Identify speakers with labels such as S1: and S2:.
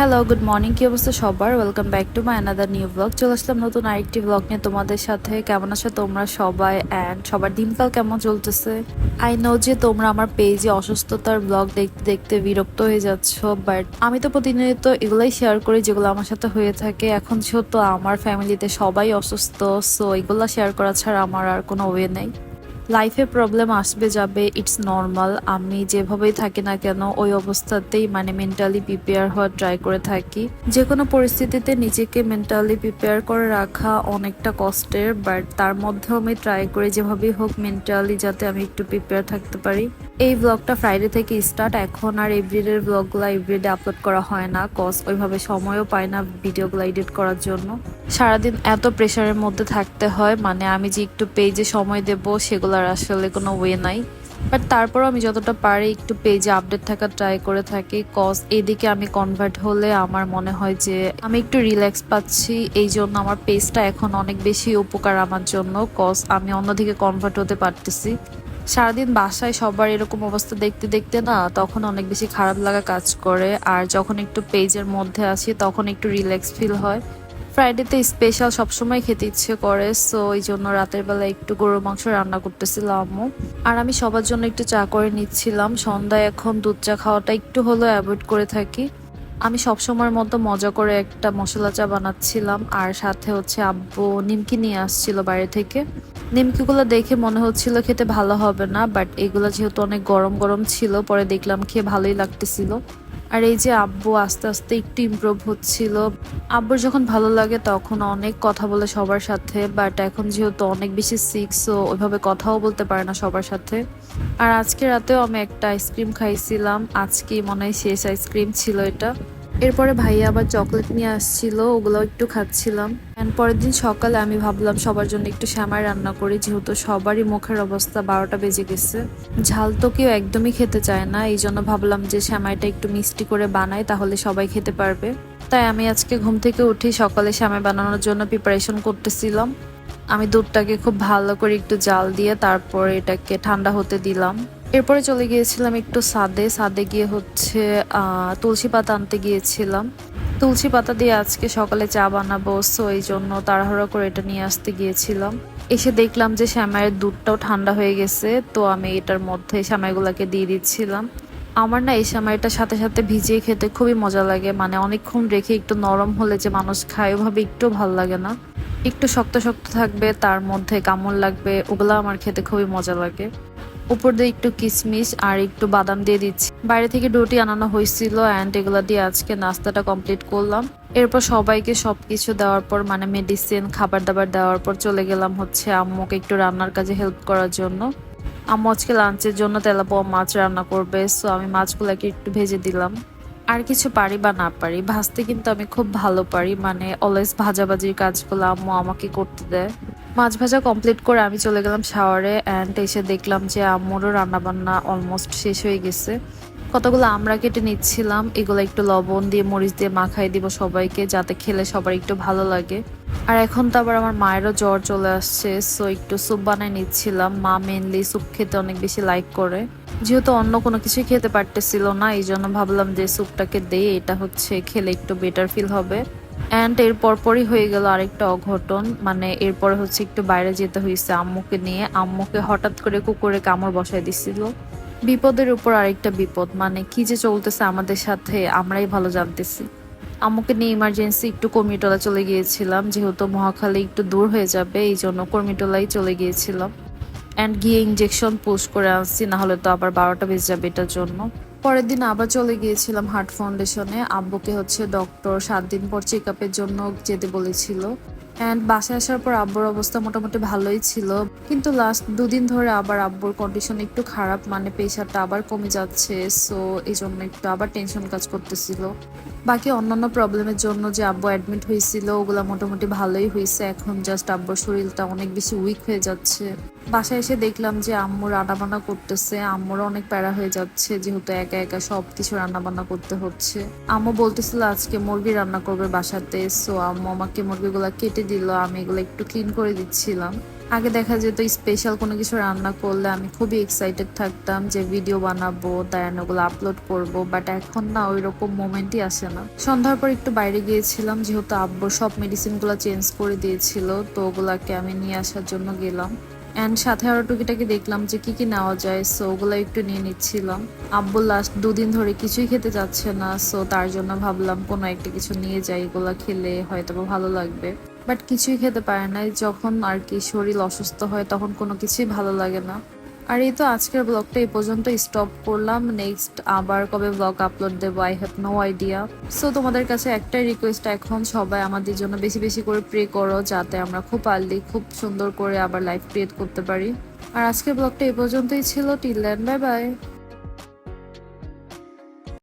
S1: Hello good morning কি অবস্থা সবার? Welcome back to my another new blog চলে আসলাম নতুন আরেকটি ব্লগ নিয়ে তোমাদের সাথে। কেমন আছো তোমরা সবাই? অ্যান্ড সবার দিনকাল কেমন চলতেছে? আই নো যে তোমরা আমার পেজে অসুস্থতার ব্লগ দেখতে দেখতে বিরক্ত হয়ে যাচ্ছ বাট আমি তো প্রতিনিয়ত এগুলাই শেয়ার করি যেগুলো আমার সাথে হয়ে থাকে। এখন যেহেতু আমার ফ্যামিলিতে সবাই অসুস্থ সো এগুলো শেয়ার করা ছাড়া আমার আর কোনো ওয়ে নেই। লাইফে প্রবলেম আসবে, যাবে ইটস নর্মাল আমি যেভাবেই থাকি না কেন, ওই অবস্থাতেই মানে মেন্টালি প্রিপেয়ার হওয়ার ট্রাই করে থাকি। যে কোনো পরিস্থিতিতে নিজেকে মেন্টালি প্রিপেয়ার করে রাখা অনেকটা কষ্টের বাট তার মধ্যেও আমি ট্রাই করে যেভাবেই হোক মেন্টালি যাতে আমি একটু প্রিপেয়ার থাকতে পারি। এই ব্লগটা ফ্রাইডে থেকে স্টার্ট এখন আর এভরিডের ব্লগগুলো এভরিডে আপলোড করা হয় না কজ ওইভাবে সময়ও পাই না ভিডিওগুলো এডিট করার জন্য। সারাদিন এত প্রেশারের মধ্যে থাকতে হয় মানে আমি যে একটু পেজে সময় দেব সেগুলোর আসলে কোনো ওয়ে নাই। বাট তারপরও আমি যতটা পারি একটু পেজে আপডেট থাকার ট্রাই করে থাকি কজ এদিকে আমি কনভার্ট হলে আমার মনে হয় যে আমি একটু রিল্যাক্স পাচ্ছি, এই জন্য আমার পেজটা এখন অনেক বেশি উপকার আমার জন্য কজ আমি অন্যদিকে কনভার্ট হতে পারতেছি। সারাদিন বাসায় সবার এরকম অবস্থা দেখতে দেখতে না তখন অনেক বেশি খারাপ লাগা কাজ করে। আর যখন একটু পেজের মধ্যে আসি তখন একটু রিল্যাক্স ফিল হয়। ফ্রাইডেতে স্পেশাল সবসময় খেতে ইচ্ছে করে সো এই জন্য রাতের বেলা একটু গরুর মাংস রান্না করতেছিলাম আম্মু। আর আমি সবার জন্য একটু চা করে নিচ্ছিলাম। সন্ধ্যায় এখন দুধ চা খাওয়াটা একটু হলেও অ্যাভয়েড করে থাকি। আমি সবসময়ের মতো মজা করে একটা মশলা চা বানাচ্ছিলাম, আর সাথে হচ্ছে আব্বু নিমকি নিয়ে আসছিল বাইরে থেকে। নিমকিগুলো দেখে মনে হচ্ছিল খেতে ভালো হবে না বাট এগুলো যেহেতু অনেক গরম গরম ছিল, পরে দেখলাম খেয়ে ভালোই লাগতেছিল। আর এই যে আব্বু আস্তে আস্তে একটু ইমপ্রুভ হচ্ছিল। আব্বুর যখন ভালো লাগে তখন অনেক কথা বলে সবার সাথে বাট এখন যেহেতু অনেক বেশি সিক্স সো ওইভাবে কথাও বলতে পারে না সবার সাথে। আর আজকে রাতেও আমি একটা আইসক্রিম খাইছিলাম আজকে মনে হয় শেষ আইসক্রিম ছিল এটা। এরপরে ভাইয়া আবার চকলেট নিয়ে আসছিল ওগুলো একটু খাচ্ছিলাম। অ্যান্ড পরের দিন সকালে আমি ভাবলাম সবার জন্য একটু শ্যামাই রান্না করি, যেহেতু সবারই মুখের অবস্থা বারোটা বেজে গেছে। ঝাল তো কেউ একদমই খেতে চায় না এই জন্য ভাবলাম যে শ্যামাইটা একটু মিষ্টি করে বানাই, তাহলে সবাই খেতে পারবে। তাই আমি আজকে ঘুম থেকে উঠি সকালে শ্যামাই বানানোর জন্য প্রিপারেশন করতেছিলাম। আমি দুধটাকে খুব ভালো করে একটু জাল দিয়ে তারপর এটাকে ঠান্ডা হতে দিলাম। এরপরে চলে গিয়েছিলাম একটু সাদে। সাদে গিয়ে হচ্ছে তুলসী পাতা আনতে গিয়েছিলাম। তুলসী পাতা দিয়ে আজকে সকালে চা বানাবো, সো এই জন্য তাড়াহুড়া করে এটা নিয়ে আসতে গিয়েছিলাম। এসে দেখলাম যে শ্যামাইয়ের দুধটাও ঠান্ডা হয়ে গেছে, তো আমি এটার মধ্যে শ্যামাইগুলোকে দিয়ে দিচ্ছিলাম। আমার না এই সময়টার সাথে সাথে ভিজিয়ে খেতে খুবই মজা লাগে মানে অনেকক্ষণ রেখে একটু নরম হলে যে মানুষ খায়, ওভাবে একটু ভালো লাগে না। একটু শক্ত শক্ত থাকবে, তার মধ্যে কামড় লাগবে ওগুলো আমার খেতে খুবই মজা লাগে। উপর দিয়ে একটু কিশমিশ আর একটু বাদাম দিয়ে দিচ্ছি। বাইরে থেকে রুটি আনানো হয়েছিল অ্যান্ড এগুলো দিয়ে আজকে নাস্তাটা কমপ্লিট করলাম। এরপর সবাইকে সবকিছু দেওয়ার পর মানে মেডিসিন খাবার দাবার দেওয়ার পর চলে গেলাম হচ্ছে আম্মুকে একটু রান্নার কাজে হেল্প করার জন্য। আম্মু আজকে লাঞ্চের জন্য তেলাপোয়া মাছ রান্না করবে সো আমি মাছগুলোকে একটু ভেজে দিলাম। আর কিছু পারি বা না পারি, ভাজতে কিন্তু আমি খুব ভালো পারি মানে অলওয়েজ ভাজাভাজির কাজগুলো আম্মু আমাকে করতে দেয়। মাছ ভাজা কমপ্লিট করে আমি চলে গেলাম শাওয়ারে অ্যান্ড এসে দেখলাম যে আম্মুরও রান্নাবান্না অলমোস্ট শেষ হয়ে গেছে। কতগুলো আমরা কেটে নিচ্ছিলাম, এগুলো একটু লবণ দিয়ে, মরিচ দিয়ে মাখাই দিব সবাইকে যাতে খেলে সবার একটু ভালো লাগে। আর এখন তো আবার আমার মায়েরও জ্বর চলে আসছে সো একটু স্যুপ বানাই নিচ্ছিলাম। মা মেনলি স্যুপ খেতে অনেক বেশি লাইক করে। যেহেতু অন্য কোনো কিছুই খেতে পারতেছিল না এই জন্য ভাবলাম যে স্যুপটাকে দেই, এটা হচ্ছে খেলে একটু বেটার ফিল হবে। অ্যান্ড এর পরপরই হয়ে গেল আরেকটা অঘটন। মানে এরপরে হচ্ছে একটু বাইরে যেতে হয়েছে আম্মুকে নিয়ে। আম্মুকে হঠাৎ করে কুকুরে কামড় বসাই দিছিল। বিপদের উপর আরেকটা বিপদ। মানে কি যে চলতেছে আমাদের সাথে, আমরাই ভালো জানতেছি। আম্মুকে নিয়ে ইমার্জেন্সি একটু কর্মীটোলা চলে গিয়েছিলাম। যেহেতু মহাখালী একটু দূর হয়ে যাবে, এই জন্য কর্মীটোলাই চলে গিয়েছিলাম। অ্যান্ড গিয়ে ইঞ্জেকশন পোস্ট করে আসছি নাহলে তো আবার বারোটা বেজে যাবে এটার জন্য। পরের দিন আবার চলে গিয়েছিলাম হার্ট ফাউন্ডেশনে। আব্বুকে হচ্ছে ডক্টর সাত দিন পর চেক আপের জন্য যেতে বলেছিল। অ্যান্ড বাসায় আসার পর আব্বুর অবস্থা মোটামুটি ভালোই ছিল। কিন্তু লাস্ট দুদিন ধরে আবার আব্বুর কন্ডিশন একটু খারাপ মানে প্রেশারটা আবার কমে যাচ্ছে। সো এই জন্য একটু আবার টেনশন কাজ করতেছিল। বাকি অন্যান্য প্রবলেমের জন্য যে আব্বু অ্যাডমিট হয়েছিল, ওগুলা মোটামুটি ভালোই হয়েছে। এখন জাস্ট আব্বুর শরীরটা অনেক বেশি উইক হয়ে যাচ্ছে। বাসায় এসে দেখলাম যে আম্মু রান্নাবান্না করতেছে। আম্মুর অনেক প্যারা হয়ে যাচ্ছে, যেহেতু একা একা সব কিছু রান্নাবান্না করতে হচ্ছে। আম্মু বলতেছিল, আজকে মুরগি রান্না করবে বাসাতে সো আম্মু আমাকে মুরগিগুলা কেটে দিল, আমি এগুলো একটু ক্লিন করে দিচ্ছিলাম। আগে দেখা যেত স্পেশাল কোনো কিছু রান্না করলে আমি খুবই এক্সাইটেড থাকতাম যে ভিডিও বানাবো ওগুলো আপলোড করব বাট এখন না ওই রকম মোমেন্টই আসে না। সন্ধ্যার পর একটু বাইরে গিয়েছিলাম, যেহেতু আব্বু সব মেডিসিনগুলো চেঞ্জ করে দিয়েছিল, তো ওগুলাকে আমি নিয়ে আসার জন্য গেলাম। অ্যান্ড সাথে আরও টুকিটাকি দেখলাম যে কি কি নেওয়া যায় সো ওগুলো একটু নিয়ে নিচ্ছিলাম। আব্বু লাস্ট দুদিন ধরে কিছুই খেতে যাচ্ছে না সো তার জন্য ভাবলাম কোনো একটা কিছু নিয়ে যাই, এগুলো খেলে হয়তো ভালো লাগবে। বাট কিছুই খেতে পারে না যখন আর কি শরীর অসুস্থ হয় তখন কোনো কিছুই ভালো লাগে না। আর এই তো আজকের ব্লগটা এই পর্যন্ত স্টপ করলাম। নেক্সট আবার কবে ব্লগ আপলোড দেবো? I have no idea so তোমাদের কাছে একটাই রিকোয়েস্ট এখন সবাই আমাদের জন্য বেশি বেশি করে প্রে করো, যাতে আমরা খুব আর্লি খুব সুন্দর করে আবার লাইফ ক্রিয়েট করতে পারি। আর আজকের ব্লগটা এই পর্যন্তই ছিল। Till then bye bye